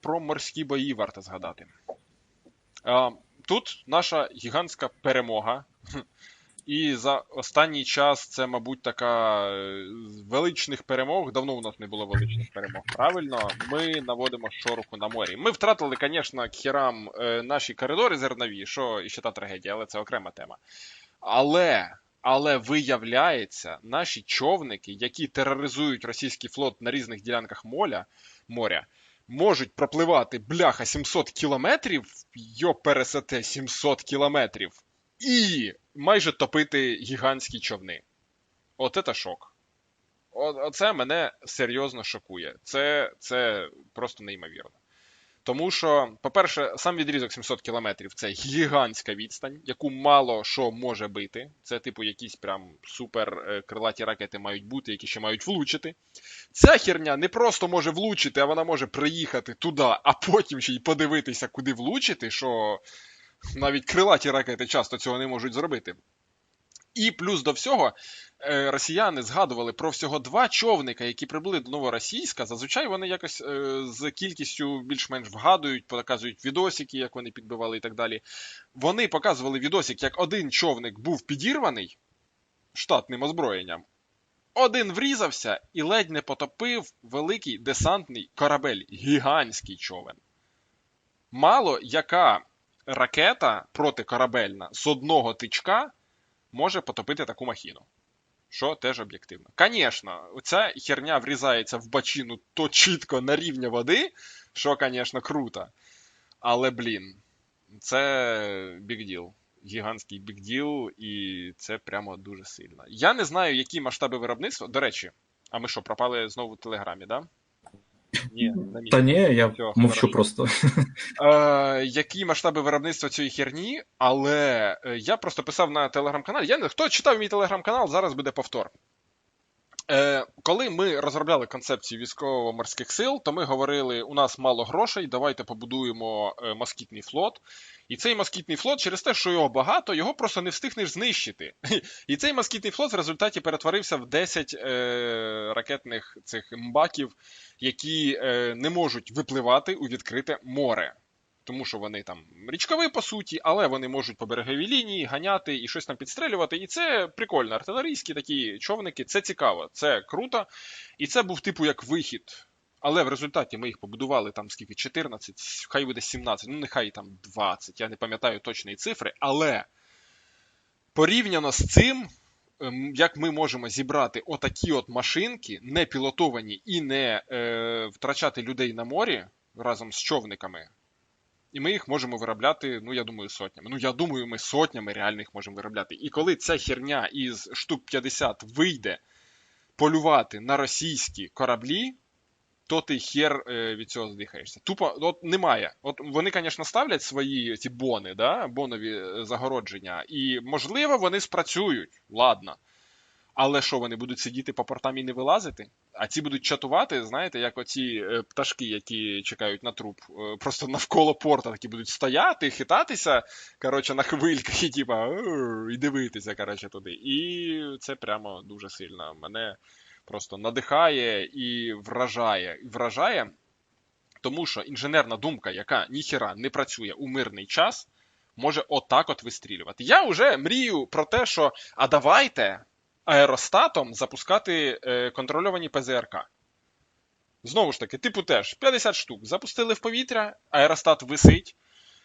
про морські бої варто згадати. Е, тут наша гігантська перемога. І за останній час це, мабуть, така з величних перемог. Давно у нас не було величних перемог. Правильно, ми наводимо шороху на морі. Ми втратили, звісно, к херам е, наші коридори зернові, що і ще та трагедія, але це окрема тема. Але. Але виявляється, наші човники, які тероризують російський флот на різних ділянках моря, моря, можуть пропливати бляха 700 кілометрів, йо пересете 700 кілометрів, і майже топити гігантські човни. От це шок. Оце мене серйозно шокує. Це, Це просто неймовірно. Тому що, по-перше, сам відрізок 700 кілометрів це гігантська відстань, яку мало що може бити. Це, типу, якісь прям супер е, крилаті ракети мають бути, які ще мають влучити. Ця херня не просто може влучити, а вона може приїхати туди, а потім ще й подивитися, куди влучити, що навіть крилаті ракети часто цього не можуть зробити. І плюс до всього, е, росіяни згадували про всього два човника, які прибули до Новоросійська. Зазвичай вони якось е, з кількістю більш-менш вгадують, показують відосики, як вони підбивали і так далі. Вони показували відосик, як один човник був підірваний штатним озброєнням. Один врізався і ледь не потопив великий десантний корабель, гігантський човен. Мало яка ракета протикорабельна з одного тичка може потопити таку махіну. Що теж об'єктивно. Звісно, ця херня врізається в бачину то чітко на рівні води, що, звісно, круто. Але, блін, це бігділ. Гігантський бігділ, і це прямо дуже сильно. Я не знаю, які масштаби виробництва. До речі, а ми що, пропали знову в Телеграмі, да? Ні, Та ні, я Все, мовчу хорошо. просто. Е, Які масштаби виробництва цієї херні, але е, я просто писав на телеграм-каналі. Я не хто читав мій телеграм-канал, зараз буде повтор. Е, Коли ми розробляли концепцію військово-морських сил, то ми говорили: у нас мало грошей, давайте побудуємо е, москітний флот. І цей москітний флот, через те, що його багато, його просто не встигнеш знищити. І цей москітний флот в результаті перетворився в 10 е, ракетних цих мбаків, які е, не можуть випливати у відкрите море. Тому що вони там річкові, по суті, але вони можуть по береговій лінії ганяти і щось там підстрелювати. І це прикольно. Артилерійські такі човники, це цікаво, це круто. І це був типу як вихід. Але в результаті ми їх побудували там скільки 14, хай буде 17, ну нехай там 20, я не пам'ятаю точної цифри. Але порівняно з цим, ем, як ми можемо зібрати отакі от машинки, не пілотовані і не е, втрачати людей на морі разом з човниками. І ми їх можемо виробляти, ну я думаю, сотнями. Ну, я думаю, ми сотнями реально їх можемо виробляти. І коли ця херня із штук 50 вийде полювати на російські кораблі, то ти хер е, від цього здихаєшся. Тупо от немає. От Вони, звісно, ставлять свої ці бони, да, бонові е, загородження, і, можливо, вони спрацюють, ладно. Але що, вони будуть сидіти по портам і не вилазити? А ці будуть чатувати, знаєте, як оці е, пташки, які чекають на труп, е, просто навколо порта такі будуть стояти, хитатися коротше, на хвильках і типа, і дивитися коротше, туди. І це прямо дуже сильно мене просто надихає і вражає. Вражає, тому що інженерна думка, яка ніхіра не працює у мирний час, може отак от вистрілювати. Я вже мрію про те, що а давайте аеростатом запускати е, контрольовані ПЗРК. Знову ж таки, типу теж 50 штук. Запустили в повітря, аеростат висить.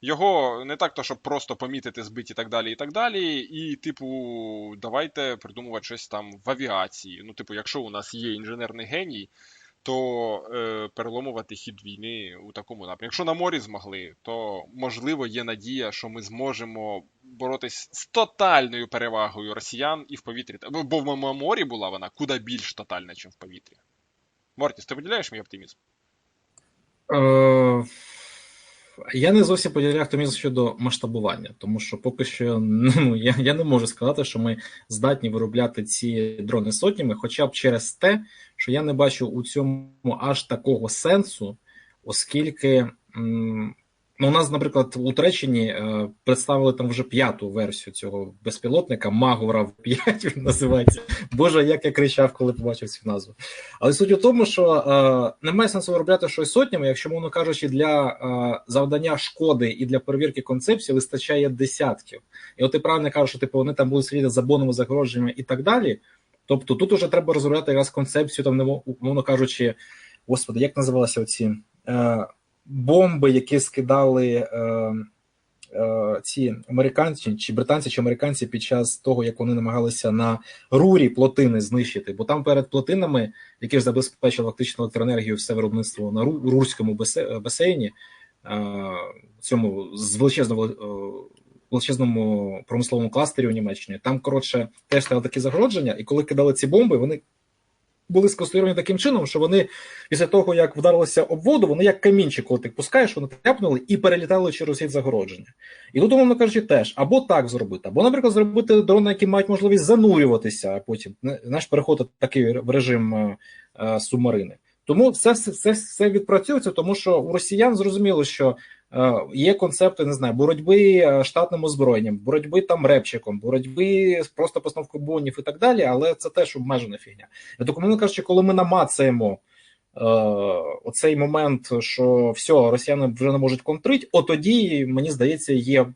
Його не так, то, щоб просто помітити, збити і так далі. І так далі. І, типу, давайте придумувати щось там в авіації. Ну, типу, якщо у нас є інженерний геній, то е, переломувати хід війни у такому напрямку. Якщо на морі змогли, то можливо є надія, що ми зможемо боротись з тотальною перевагою росіян і в повітрі. Бо в морі була вона куди більш тотальна, ніж в повітрі. Мортіс, ти поділяєш мій оптимізм? Е, я не зовсім поділяю оптимізм щодо масштабування, тому що поки що ну, я я не можу сказати, що ми здатні виробляти ці дрони сотнями, хоча б через те, що я не бачу у цьому аж такого сенсу, оскільки Ну, у нас, наприклад, у Туреччині е, представили там вже п'яту версію цього безпілотника. Магурав 5 він називається. Боже, як я кричав, коли побачив цю назву. Але суть у тому, що е, немає сенсу виробляти щось сотнями, якщо, мовно кажучи, для е, завдання шкоди і для перевірки концепції вистачає десятків. І от ти правильно кажеш, що типу вони там будуть сидіти за бонними загородженнями і так далі. Тобто тут уже треба розробляти якраз концепцію, там, мовно кажучи, господи, як називалися оці бомби, які скидали е, е, ці американці чи британці чи американці під час того, як вони намагалися на рурі плотини знищити. Бо там перед плотинами, які ж забезпечили фактично електроенергію все виробництво на Рурському басейні, е, цьому з величезного е, величезному промисловому кластері у Німеччині. Там, коротше, теж стояли такі загородження, і коли кидали ці бомби, вони були сконструйовані таким чином, що вони після того, як вдарилися об воду, вони як камінчик, коли ти пускаєш, вони тряпнули і перелітали через ці загородження. І тут, умовно кажучи, теж або так зробити, або, наприклад, зробити дрони, які мають можливість занурюватися, а потім знаєш, переходити такий в режим е, е, субмарини. Тому це все, все, все відпрацьовується, тому що у росіян зрозуміло, що є концепти, не знаю, боротьби е, штатним озброєнням, боротьби там репчиком, боротьби просто постановкою бонів і так далі, але це теж обмежена фігня. Я мені кажучи, коли ми намацаємо е, оцей момент, що все, росіяни вже не можуть контрити, от тоді, мені здається, є,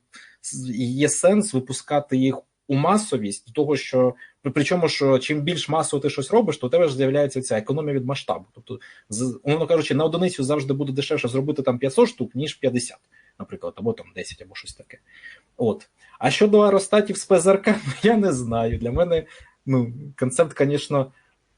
є сенс випускати їх у масовість до того, що причому, що чим більш масово ти щось робиш, то у тебе ж з'являється ця економія від масштабу. Тобто, з- умовно кажучи, на одиницю завжди буде дешевше зробити там 500 штук, ніж 50, наприклад, або там 10, або щось таке. От. А щодо аеростатів з ПЗРК, ну, я не знаю. Для мене ну, концепт, звісно,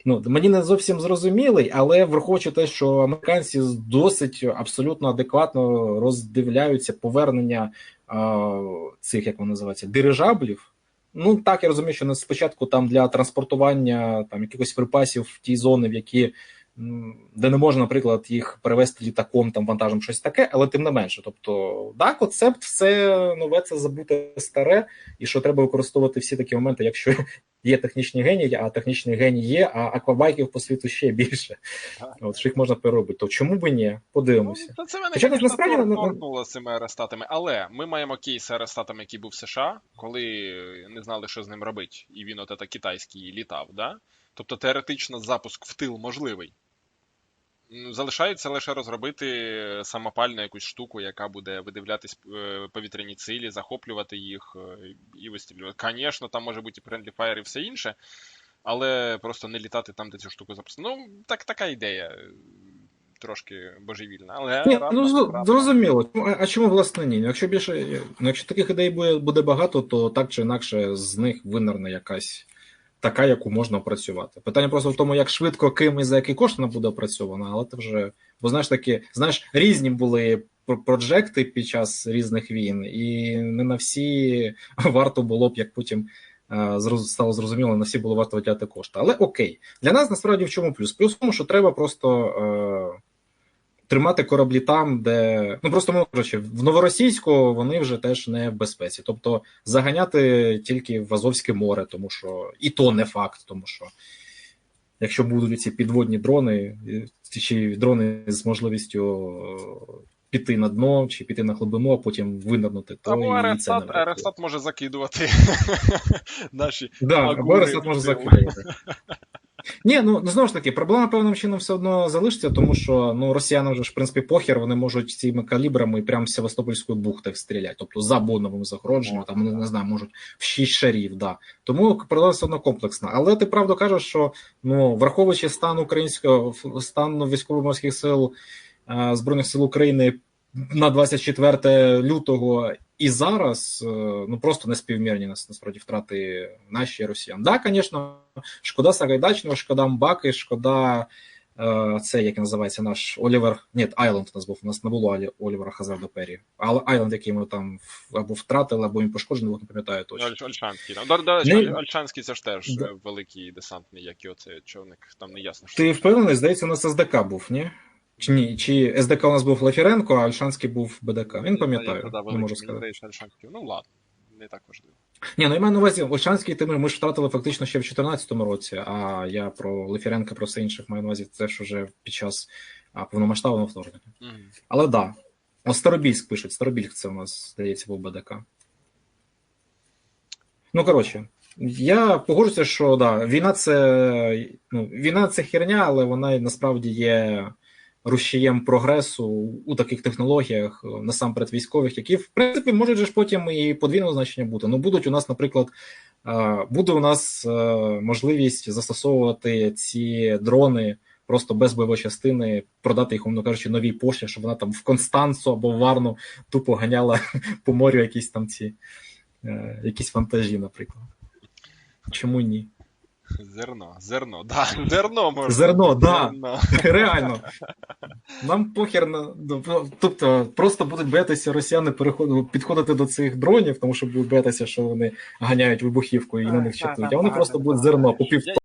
ну, мені не зовсім зрозумілий, але враховуючи те, що американці досить абсолютно адекватно роздивляються повернення а, цих, як вони називаються, дирижаблів. Ну так я розумію, що спочатку там для транспортування там якихось припасів в ті зони, в які де не можна, наприклад, їх перевезти літаком, там вантажем, щось таке, але тим не менше. Тобто, да, концепт, все нове це забуте старе, і що треба використовувати всі такі моменти, якщо є технічні генії, а технічний генії є, а аквабайків по світу ще більше. От що їх можна переробити. То чому би ні? Подивимося. Ну, це мене Хоча, насправді, тор- ну, ну- торкнуло з цими аеростатами, але ми маємо кейс Арестатами, аеростатом, який був в США, коли не знали, що з ним робити, і він от та китайський літав, да? Тобто теоретично запуск в тил можливий. М, Залишається лише розробити самопальну якусь штуку, яка буде видивлятись е, повітряні цілі, захоплювати їх е, і вистрілювати. Звісно, там може бути і friendly fire і все інше, але просто не літати там, де цю штуку запустити. Ну, так, така ідея. е, Трошки божевільна, але Ні, ну зро- зрозуміло. Ну, А, чому власне ні? Ну, Якщо більше, ну, якщо таких ідей буде, буде багато, то так чи інакше з них винерне якась така, яку можна опрацювати. Питання просто в тому, як швидко, ким і за який кошт вона буде опрацьована, але це вже, бо знаєш такі, знаєш, різні були проджекти під час різних війн, і не на всі варто було б, як потім. е, Стало зрозуміло, на всі було варто виділяти кошти. Але окей, для нас насправді в чому плюс? Плюс в тому, що треба просто е, тримати кораблі там, де ну просто мовно кажучи, в новоросійську вони вже теж не в безпеці. Тобто заганяти тільки в Азовське море, тому що і то не факт, тому що якщо будуть ці підводні дрони, е, чи дрони з можливістю е, піти на дно, чи піти на глибину, а потім винирнути, то Або і це не Аеростат. Аеростат може закидувати наші. Да, або Аеростат може закидувати. Ні, ну ну, знову ж таки, проблема певним чином все одно залишиться, тому що ну росіянам вже ж в принципі похер, вони можуть цими калібрами прямо з Севастопольської бухти стріляти, тобто за боновим загородженням, там вони не знаю, можуть в шість шарів. Да. Тому проблема все одно комплексна. Але ти правда кажеш, що ну враховуючи стан українського стан військово-морських сил е, збройних сил України на 24 лютого і зараз, е, ну просто неспівмірні нас насправді втрати наші росіян. Да, звісно, шкода Сагайдачного, шкода Мбаки, шкода. е, Це як називається наш Олівер. Ні, Айленд у нас був. У нас не було Олівера Хазарда Пері. Але Айленд, який ми там або втратили, або він пошкоджений, не пам'ятаю точно. Оль- Ольшанський. До, до речі, Не- Ольшанський це ж теж Да. великий десантний, як і оцей човник. Там не ясно, що. Ти впевнений, здається, у нас СДК був, ні? Чи ні? Чи СДК у нас був Лафіренко, а Альшанський був БДК? Він пам'ятаю, не можу сказати. Ну ладно, не так важливо. Ні, ну я маю на увазі, Ольшанський ти ми ж втратили фактично ще в 2014 році, а я про Лефіренка, про все інших маю на увазі це ж уже під час повномасштабного вторгнення. Мгм. Але да. О, Старобільськ пишуть. Старобільськ це у нас, здається, був БДК. Ну, коротше, я погоджуся, що да, війна це, ну, війна це херня, але вона насправді є рушієм прогресу у таких технологіях, насамперед військових, які, в принципі, можуть ж потім і подвійного значення бути. Ну, будуть у нас, наприклад, е, буде у нас е, можливість застосовувати ці дрони просто без бойової частини, продати їх, умовно кажучи, новій пошті, щоб вона там в Констанцу або в Варну тупо ганяла по морю якісь там ці е, якісь вантажі, наприклад. Чому ні? Зерно, зерно, да, зерно можна. Зерно, да. Зерно. Реально. Нам похер на. Тобто, просто будуть боятися росіяни підходити до цих дронів, тому що будуть боятися, що вони ганяють вибухівку і на них чатують. А вони просто будуть зерно по пів